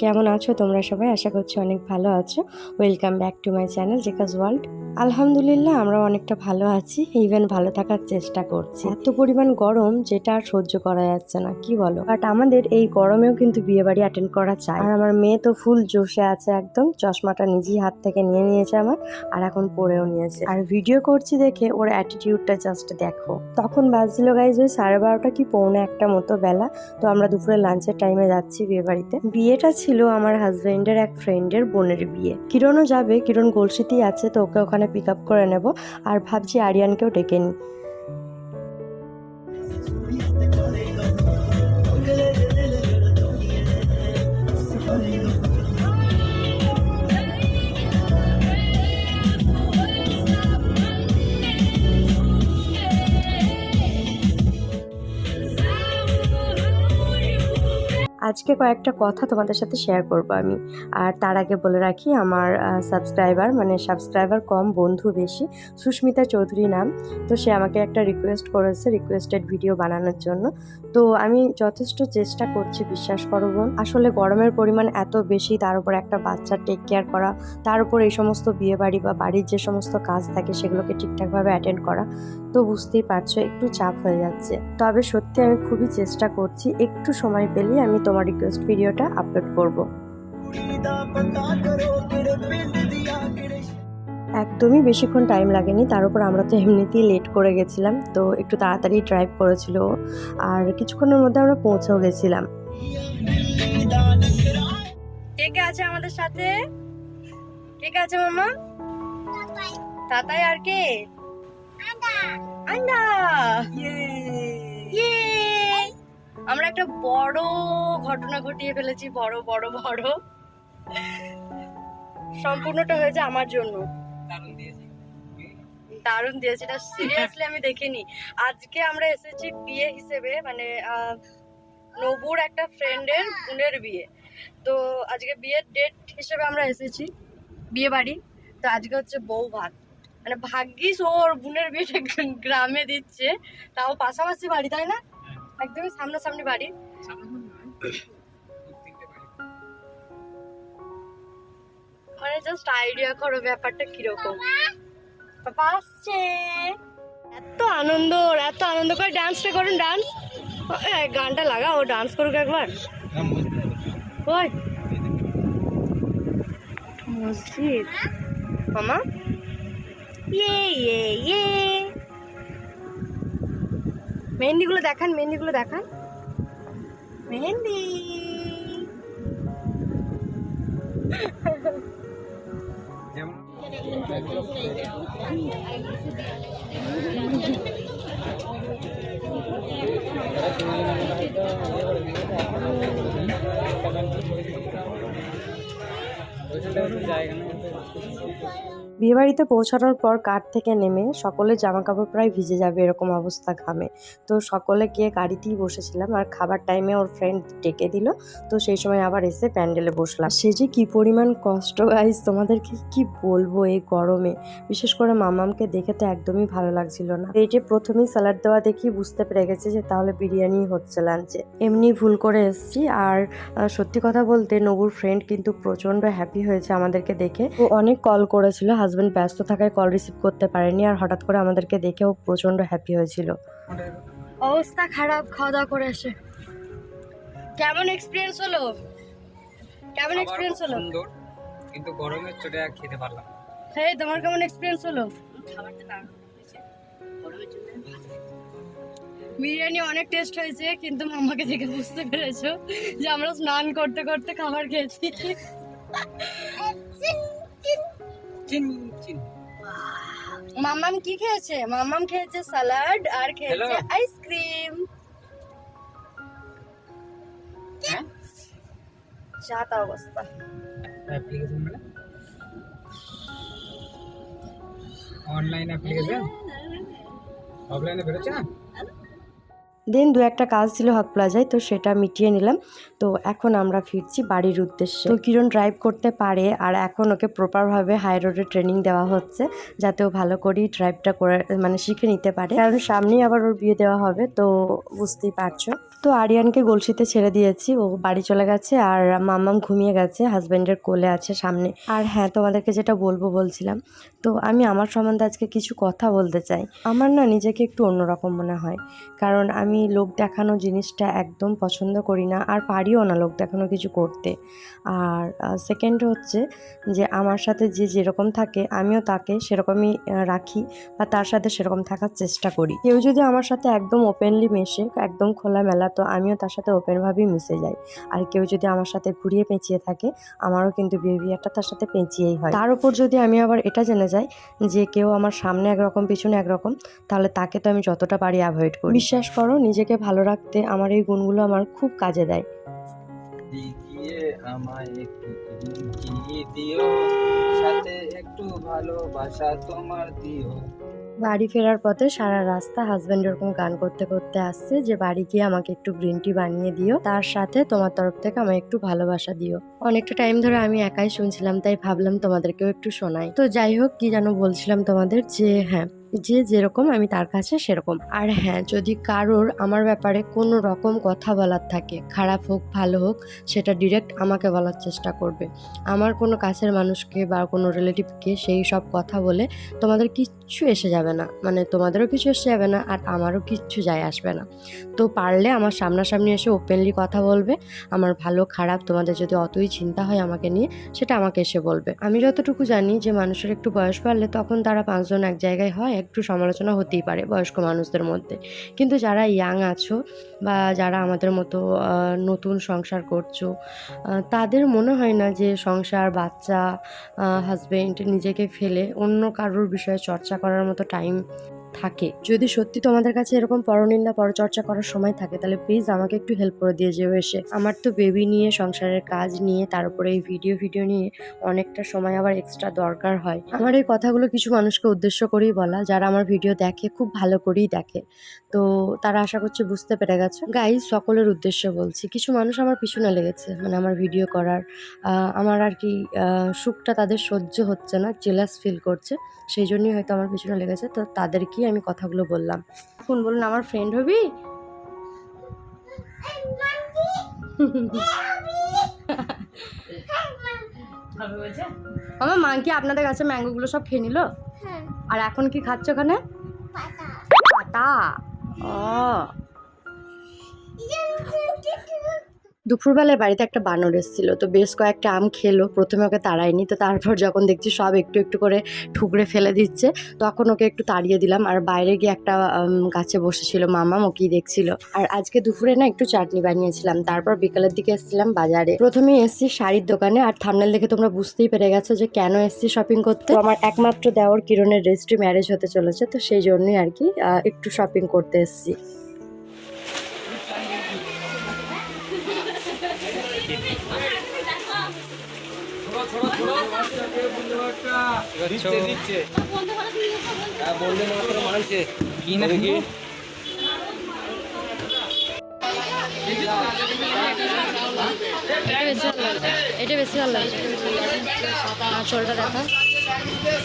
কেমন আছো? তোমরা সবাই আশা করছি অনেক ভালো আছো। Welcome back to my channel জেকাজ world আলহামদুলিল্লাহ, আমরা অনেকটা ভালো আছি। ইভেন ভালো থাকার চেষ্টা করছি। এত পরিমাণ গরম, যেটা আর সহ্য করা যাচ্ছে না, কি বলো? বাট আমাদের এই গরমেও কিন্তু বিয়ে বাড়ি অ্যাটেন্ড করা চাই। আর আমার মেয়ে তো ফুল জোশে আছে একদম, চশমাটা নিজেই হাত থেকে নিয়ে নিয়েছে আমার, আর এখন পরেও নিয়েছে। আর ভিডিও করছি দেখে, ওর অ্যাটিটিউডটা জাস্ট দেখো। তখন বাজছিল গাইজ ওই সাড়ে বারোটা কি পৌনে একটা মতো বেলা। তো আমরা দুপুরে লাঞ্চের টাইমে যাচ্ছি বিয়ে বাড়িতে বিয়েটা ছিল আমার হাজবেন্ডের এক ফ্রেন্ডের বোনের বিয়ে। কিরণও যাবে, কিরণ গোলসিতেই আছে, তো ওকে ওখানে পিক আপ করে নেব। আর ভাবছি আরিয়ানকেও ডেকে নিই। আজকে কয়েকটা কথা তোমাদের সাথে শেয়ার করব আমি। আর তার আগে বলে রাখি, আমার সাবস্ক্রাইবার মানে সাবস্ক্রাইবার কম, বন্ধু বেশি, সুস্মিতা চৌধুরী নাম। তো সে আমাকে একটা রিকোয়েস্ট করেছে রিকোয়েস্টেড ভিডিও বানানোর জন্য। তো আমি যথেষ্ট চেষ্টা করছি, বিশ্বাস করো বোন। আসলে গরমের পরিমাণ এত বেশি, তার উপর একটা বাচ্চার টেক কেয়ার করা, তার উপর এই সমস্ত বিয়ে বাড়ি বা বাড়ির যে সমস্ত কাজ থাকে, সেগুলোকে ঠিকঠাকভাবে অ্যাটেন্ড করা, তো বুঝতেই পারছ, একটু চাপ হয়ে যাচ্ছে। তবে সত্যি আমি খুবই চেষ্টা করছি, একটু সময় পেলেই আমি তোমার রিকোয়েস্ট ভিডিওটা আপলোড করব। একদমই বেশিক্ষণ টাইম লাগেনি, তার উপর আমরা তো এমনিতেই লেট করে গেছিলাম, তো একটু তাড়াতাড়ি ড্রাইভ করেছিল আর কিছুক্ষণের মধ্যে আমরা পৌঁছেও গেছিলাম। কে আছে আমাদের সাথে? কে কে আছে মামা? তাতাই আর কে? আন্ডা। ইয়ে। আমরা একটা বড় ঘটনা ঘটিয়ে ফেলেছি বড় বড় বড়। সম্পূর্ণটা হয়েছে আমার জন্য। দারুণ দিয়েছি। এটা সিরিয়াসলি আমি দেখিনি। আজকে আমরা এসেছি বিয়ে হিসেবে মানে নবুর একটা ফ্রেন্ডের বোনের বিয়ে। তো আজকে বিয়ের ডেট হিসেবে আমরা এসেছি বিয়ে বাড়ি। তো আজকে হচ্ছে বউ ভাত। মানে ভাগ্যিস ওর বোনের বিয়েটা গ্রামে দিচ্ছে তাও পাশাপাশি বাড়ি তাই না? একদমই সামনাসামনি বাড়ি। মানে জাস্ট আইডিয়া করো ব্যাপারটা কীরকম। পাপা আসছে। এত আনন্দ এত আনন্দ। করে ডান্সটা করুন ডান্স গানটা লাগা ও ডান্স করুক একবার। ওই মসজিদ। মামা? ইয়ে ইয়ে ইয়ে। মেহেন্দিগুলো দেখান মেহেন্দিগুলো দেখান। মেহেন্দি। জায়গা বিয়েবাড়িতে পৌঁছানোর পর কার থেকে নেমে সকলে জামা কাপড় প্রায় ভিজে যাবে এরকম অবস্থা ঘামে। তো সকলে গিয়ে গাড়িতেই বসেছিলাম আর খাবার টাইমে ওর ফ্রেন্ড ডেকে দিল। তো সেই সময় আবার এসে প্যান্ডেলে বসলাম। সে যে কি পরিমাণ কষ্ট গাইজ তোমাদেরকে কি বলব এই গরমে? বিশেষ করে মামামকে দেখে তো একদমই ভালো লাগছিল না। এই যে প্রথমেই স্যালাড দেওয়া দেখি বুঝতে পেরে গেছে যে তাহলে বিরিয়ানি হচ্ছে লাঞ্চে এমনি ভুল করে এসেছি আর সত্যি কথা বলতে নবুর ফ্রেন্ড কিন্তু প্রচণ্ড হ্যাপি হয়েছে আমাদেরকে দেখে। ও অনেক কল করেছিল হাজবেন্ড ব্যস্ত থাকায় কল রিসিভ করতে পারেনি আর হঠাৎ করে আমাদেরকে দেখে ও প্রচণ্ড হ্যাপি হয়েছিল। অবস্থা খারাপ খাওয়া দাওয়া করে এসে কেমন এক্সপিরিয়েন্স হলো? কেমন এক্সপিরিয়েন্স হলো? সুন্দর কিন্তু গরমের চোটে খেতে পারলাম। হেই তোমার কেমন এক্সপিরিয়েন্স হলো? বিরিয়ানি অনেক টেস্ট হয়েছে কিন্তু মামাকে দেখে বুঝতে পেরেছ যে আমরা স্নান করতে করতে খাবার খেয়েছি। চিন চিন। মামাম কি খেয়েছে? মামাম খেয়েছে স্যালাড আর খেয়েছে আইসক্রিম। হ্যাঁ? অবস্থা। অ্যাপ্লিকেশন মানে অনলাইন অ্যাপ্লিকেশন অফলাইনে বেরোচ্ছে না? দেন দু একটা কাজ ছিল হক প্লাজায়, তো সেটা মিটিয়ে নিলাম। তো এখন আমরা ফিরছি বাড়ির উদ্দেশ্যে। তো কিরণ ড্রাইভ করতে পারে আর এখন ওকে প্রপারভাবে হাই রোডে ট্রেনিং দেওয়া হচ্ছে, যাতে ও ভালো করেই ড্রাইভটা করে মানে শিখে নিতে পারে। কারণ সামনেই আবার ওর বিয়ে দেওয়া হবে, তো বুঝতেই পারছ। তো আরিয়ানকে গলসিতে ছেড়ে দিয়েছি। ও বাড়ি চলে গেছে আর মামাম ঘুমিয়ে গেছে হাজব্যান্ডের কোলে আছে সামনে। আর হ্যাঁ তোমাদেরকে যেটা বলব বলছিলাম, তো আমি আমার সম্বন্ধে আজকে কিছু কথা বলতে চাই। আমার না নিজেকে একটু অন্যরকম মনে হয়, কারণ আমি লোক দেখানো জিনিসটা একদম পছন্দ করি না আর পারিও না লোক দেখানো কিছু করতে। আর সেকেন্ড হচ্ছে যে আমার সাথে যে যেরকম থাকে, আমিও তাকে সেরকমই রাখি বা তার সাথে সেরকম থাকার চেষ্টা করি। কেউ যদি আমার সাথে একদম ওপেনলি মেশে, একদম খোলামেলা তো আমিও তার সাথে ওপেনভাবেই মিশে যাই। আর কেউ যদি আমার সাথে ঘুরিয়ে পেঁচিয়ে থাকে, আমারও কিন্তু বিহেভিয়ারটা তার সাথে পেঁচিয়েই হয়। তার উপর যদি আমি আবার এটা জেনে যাই, যে কেউ আমার সামনে একরকম, পিছনে একরকম, তাহলে তাকে তো আমি যতটা পারি অ্যাভয়েড করি। বিশ্বাস করো, নিজেকে ভালো রাখতে আমার এই গুণগুলো আমার খুব কাজে দেয়। আমায় দিও, সাথে একটু ভালোবাসা তোমার দিও। বাড়ি ফেরার পথে সারা রাস্তা হাজব্যান্ড এরকম গান করতে করতে আসছে যে, বাড়ি গিয়ে আমাকে একটু গ্রিন টি বানিয়ে দিও। তার সাথে তোমার তরফ থেকে আমায় একটু ভালোবাসা দিও। অনেকটা টাইম ধরে আমি একাই শুনছিলাম, তাই ভাবলাম তোমাদেরকেও একটু শোনাই। তো যাই হোক, কি যেন বলছিলাম তোমাদের যে হ্যাঁ যে যেরকম আমি তার কাছে সেরকম। আর হ্যাঁ যদি কারোর আমার ব্যাপারে কোনো রকম কথা বলার থাকে, খারাপ হোক, ভালো হোক, সেটা ডিরেক্ট আমাকে বলার চেষ্টা করবে। আমার কোনো কাছের মানুষকে বা কোনো রিলেটিভকে সেই সব কথা বলে তোমাদের কিচ্ছু এসে যাবে না। মানে তোমাদেরও কিছু এসে যাবে না, আর আমারও কিচ্ছু যায় আসবে না। তো পারলে আমার সামনাসামনি এসে ওপেনলি কথা বলবে। আমার ভালো, খারাপ, তোমাদের যদি অতই চিন্তা হয় আমাকে নিয়ে, সেটা আমাকে এসে বলবে। আমি যতটুকু জানি যে মানুষের একটু বয়স বাড়লে তখন তারা পাঁচজন এক জায়গায় হয় একটু সমালোচনা হতেই পারে বয়স্ক মানুষদের মধ্যে। কিন্তু যারা ইয়াং আছো বা যারা আমাদের মতো নতুন সংসার করছ তাদের মনে হয় না যে সংসার, বাচ্চা হাজব্যান্ড নিজেকে ফেলে অন্য কারোর বিষয়ে চর্চা করার মতো টাইম থাকে। যদি সত্যি তোমাদের কাছে এরকম পরনিন্দা, পরচর্চা করার সময় থাকে, তাহলে প্লিজ আমাকে একটু হেল্প করে দিয়ে যেও এসে। আমার তো বেবি নিয়ে, সংসারের কাজ নিয়ে তার উপরে এই ভিডিও ভিডিও নিয়ে অনেকটা সময় আবার এক্সট্রা দরকার হয়। আমার এই কথাগুলো কিছু মানুষকে উদ্দেশ্য করেই বলা, যারা আমার ভিডিও দেখে, খুব ভালো করেই দেখে। তো তারা আশা করছে বুঝতে পেরে গেছে। গাইজ সকলের উদ্দেশ্য বলছি, কিছু মানুষ আমার পিছনে লেগেছে মানে আমার ভিডিও করার। আমার আর কি সুখটা তাদের সহ্য হচ্ছে না জেলাস ফিল করছে, সেই জন্যই হয়তো আমার পিছনে লেগেছে। তো তাদেরকেই আমি কথাগুলো বললাম। এখন বলুন আমার ফ্রেন্ড হবি? আমার মা কি আপনাদের কাছে ম্যাঙ্গোগুলো সব খেয়ে নিল? আর এখন কি খাচ্ছ ওখানে? পাতা। ও। দুপুরবেলায় বাড়িতে একটা বানর এসেছিল, তো বেশ কয়েকটা আম খেলো, প্রথমে ওকে তাড়ায়নি, তো তারপর যখন দেখছি সব একটু একটু করে ঠুকরে ফেলে দিচ্ছে, তখন ওকে একটু তাড়িয়ে দিলাম, আর বাইরে গিয়ে একটা গাছে বসেছিল মামা ওকেই দেখছিল। আর আজকে দুপুরে না একটু চাটনি বানিয়েছিলাম, তারপর বিকালের দিকে এসেছিলাম বাজারে। প্রথমে এসেছি শাড়ির দোকানে, আর থামনেল দেখে তোমরা বুঝতেই পেরে গেছো যে কেন এসেছি শপিং করতে। আমার একমাত্র দেওয়ার কিরণের রেজিস্ট্রি ম্যারেজ হতে চলেছে, তো সেই জন্যই আর কি একটু শপিং করতে এসেছি। বললে মাত্র মানছে। কি না? কি? এটা বেশি ভালো লাগছে এটা বেশি ভালো লাগছে আর শোলটা দেখা।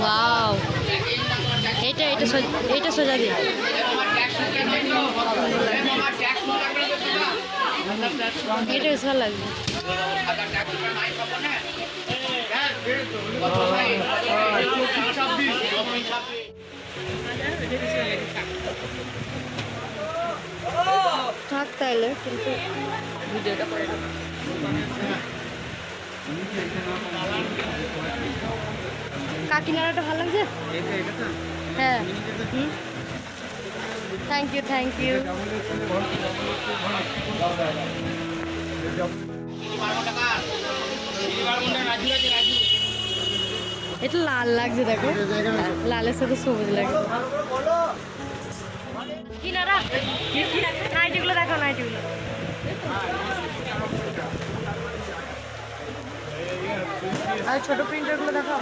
ওয়াও। এইটা এইটা সোজা এইটা সোজা দিই এটা বেশি ভালো লাগছে থাক তাইলে কিন্তু ভিডিওটা করে কাকিনাড়াটা ভালো লাগছে? হ্যাঁ। থ্যাংক ইউ থ্যাংক ইউ এটা লাল লাগছে দেখো। লালের সাথে সবুজ লাগছে। কিনারা নাইটিগুলো দেখো নাইটিগুলো। আর ছোট প্রিন্টারগুলো দেখো।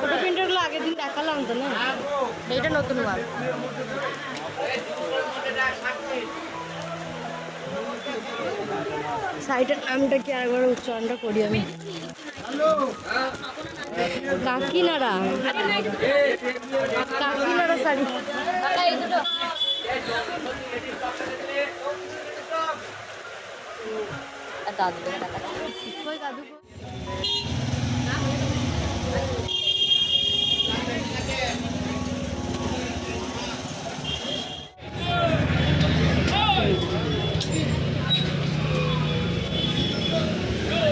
ছোট প্রিন্টারগুলো আগের দিন দেখালাম তো না। এইটা নতুন মাল সাইটের নামটা কি একবার উচ্চারণটা করি আমি? কাকিনাড়া। কাকিনাড়া শাড়ি। কই দাদু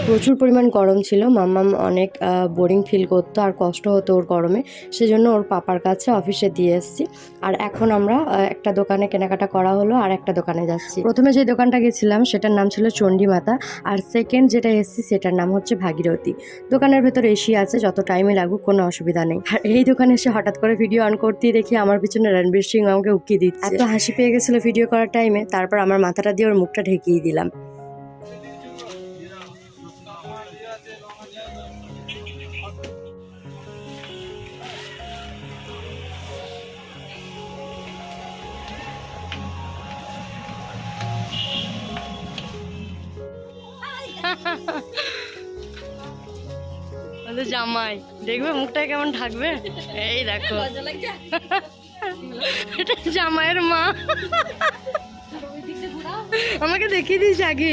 প্রচুর পরিমাণ গরম ছিল। মাম্মাম অনেক বোরিং ফিল করতো আর কষ্ট হতো ওর গরমে। সেজন্য ওর পাপার কাছে অফিসে দিয়ে এসেছি। আর এখন আমরা একটা দোকানে কেনাকাটা করা হলো আর একটা দোকানে যাচ্ছি। প্রথমে যে দোকানটা গেছিলাম, সেটার নাম ছিল চণ্ডীমাতা আর সেকেন্ড যেটা এসেছি, সেটার নাম হচ্ছে ভাগীরথী। দোকানের ভেতর এসি আছে, যত টাইমে লাগুক, কোনো অসুবিধা নেই। আর এই দোকানে এসে হঠাৎ করে ভিডিও অন করতেই দেখি আমার পিছনে রণবীর সিং আমাকে উকিয়ে দিচ্ছে। এত হাসি পেয়ে গেছিল ভিডিও করার টাইমে তারপর আমার মাথাটা দিয়ে ওর মুখটা ঢেকিয়ে দিলাম। জামাই, দেখবে মুখটা কেমন ঢাকবে? এই দেখো। এটা জামাইয়ের মা। আমাকে দেখিয়ে দিয়েছি আগে।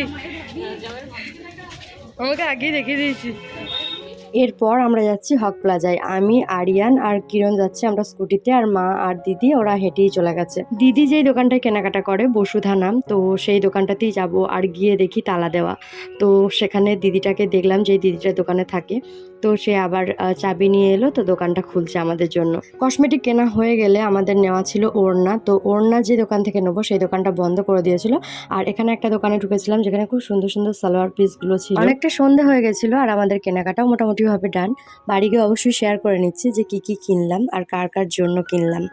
আমাকে আগেই দেখিয়ে দিয়েছি। এরপর আমরা যাচ্ছি হক প্লাজায়। আমি, আরিয়ান আর কিরণ যাচ্ছি আমরা স্কুটিতে আর মা আর দিদি ওরা হেঁটেই চলে গেছে। দিদি যেই দোকানটায় কেনাকাটা করে, বসুধা নাম, তো সেই দোকানটাতেই যাব আর গিয়ে দেখি তালা দেওয়া। তো সেখানে দিদিটাকে দেখলাম যে দিদিটা দোকানে থাকে। তো সে আবার চাবি নিয়ে এলো, তো দোকানটা খুলছে আমাদের জন্য। কসমেটিক কেনা হয়ে গেলে আমাদের নেওয়া ছিল ওড়না। তো ওড়না যে দোকান থেকে নেব, সেই দোকানটা বন্ধ করে দিয়েছিল। আর এখানে একটা দোকানে ঢুকেছিলাম, যেখানে খুব সুন্দর সুন্দর সালোয়ার পিসগুলো ছিল। অনেকটা সন্ধে হয়ে গেছিল আর আমাদের কেনাকাটাও মোটামুটি ভাবে ডান। বাড়ি গিয়ে অবশ্যই শেয়ার করে নিচ্ছি যে কি কি কিনলাম আর কার কার জন্য কিনলাম।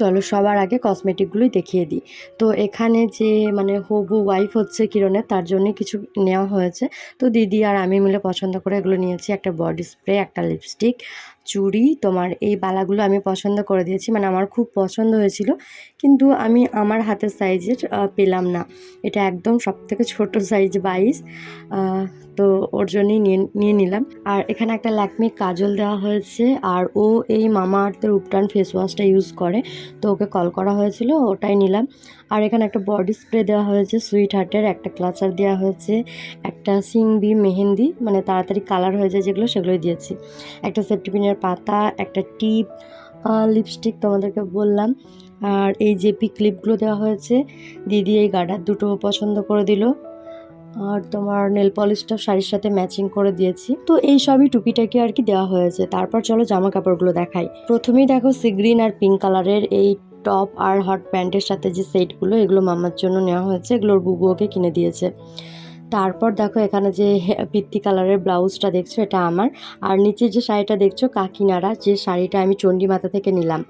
চলো সবার আগে কসমেটিকগুলোই দেখিয়ে দিই। তো এখানে যে মানে হবু ওয়াইফ হচ্ছে কিরণের, তার জন্য কিছু নেওয়া হয়েছে। তো দিদি আর আমি মিলে পছন্দ করে এগুলো নিয়েছি। একটা বডি স্প্রে একটা লিপস্টিক চুড়ি, তোমার এই বালাগুলো আমি পছন্দ করে দিয়েছি। মানে আমার খুব পছন্দ হয়েছিল। কিন্তু আমি আমার হাতের সাইজের পেলাম না। এটা একদম সব থেকে ছোটো সাইজ বাইশ। তো ওর জন্যই নিয়ে নিয়ে নিলাম। আর এখানে একটা ল্যাকমি কাজল দেওয়া হয়েছে। আর ও এই মামা আর্থের উপটান ফেস ওয়াশটা ইউজ করে। তো ওকে কল করা হয়েছিল, ওটাই নিলাম। আর এখানে একটা বডি স্প্রে দেওয়া হয়েছে সুইট হার্টের একটা ক্লাচার দেওয়া হয়েছে, একটা সিংবি মেহেন্দি মানে তাড়াতাড়ি কালার হয়ে যায় যেগুলো সেগুলোই দিয়েছি। একটা সেফটিপিনের পাতা, একটা টিপ লিপস্টিক তোমাদেরকে বললাম। আর এই জেপি ক্লিপগুলো দেওয়া হয়েছে, দিদি এই গার্ডার দুটো পছন্দ করে দিল। আর তোমার নেল পলিশটা শাড়ির সাথে ম্যাচিং করে দিয়েছি। তো এই সবই টুকিটাকি আর কি দেওয়া হয়েছে। তারপর চলো জামা কাপড়গুলো দেখাই। প্রথমেই দেখো সি গ্রিন আর পিঙ্ক কালারের এই টপ আর হট প্যান্টের সাথে যে সেটগুলো, এগুলো মামার জন্য নেওয়া হয়েছে। এগুলোর বুবু ওকে কিনে দিয়েছে। তারপর দেখো এখানে যে পিত্তি কালারের ব্লাউজটা দেখছ, এটা আমার। আর নিচে যে শাড়িটা দেখছ, কাকিনাড়া, যে শাড়িটা আমি চণ্ডী চণ্ডীমাতা থেকে নিলাম।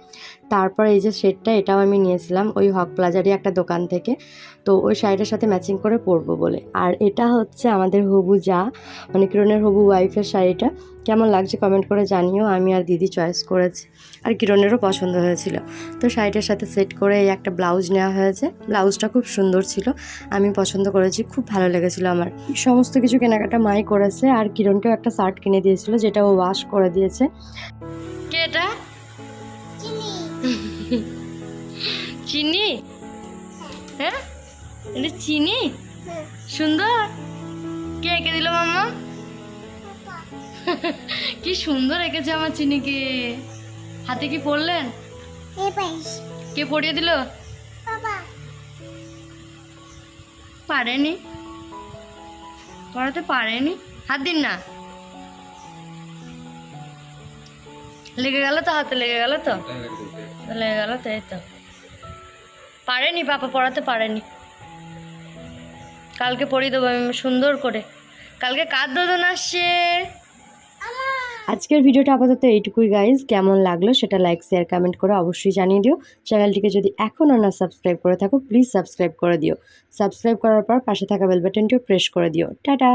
তারপর এই যে সেটটা, এটাও আমি নিয়েছিলাম ওই হক প্লাজারই একটা দোকান থেকে। তো ওই শাড়িটার সাথে ম্যাচিং করে পরবো বলে। আর এটা হচ্ছে আমাদের হবু যা মানে কিরণের হবু ওয়াইফের শাড়িটা। কেমন লাগছে কমেন্ট করে জানিও আমি আর দিদি চয়েস করেছি। আর কিরণেরও পছন্দ হয়েছিল। তো শাড়িটার সাথে সেট করে এই একটা ব্লাউজ নেওয়া হয়েছে। ব্লাউজটা খুব সুন্দর ছিল। আমি পছন্দ করেছি খুব ভালো লেগেছিল আমার। সমস্ত কিছু কেনাকাটা মাই করেছে। আর কিরণকেও একটা শার্ট কিনে দিয়েছিল যেটা ও ওয়াশ করে দিয়েছে। কে এটা? চিনি। হ্যাঁ? এটা চিনি? সুন্দর? কে এঁকে দিল মাম্মা? কি সুন্দর এঁকেছে আমার চিনিকে। হাতে কি পড়লেন? কে পড়িয়ে দিল? পারেনি। পড়াতে পারেনি। হাত দিন না। লেগে গেল তো হাতে লেগে গেল তো? লেগে গেল তো এই তো। পারেনি পাপা পড়াতে পারেনি। কালকে পড়িয়ে দেবো আমি সুন্দর করে। কালকে কার দোদন আসছে? আজকের ভিডিওটা আপাতত এইটুকুই গাইজ কেমন লাগল সেটা লাইক শেয়ার কমেন্ট করে অবশ্যই জানিয়ে দিও। চ্যানেলটিকে যদি এখনও না সাবস্ক্রাইব করে থাকো প্লিজ সাবস্ক্রাইব করে দিও। সাবস্ক্রাইব করার পর পাশে থাকা বেল বাটনটিও প্রেস করে দিও। টাটা!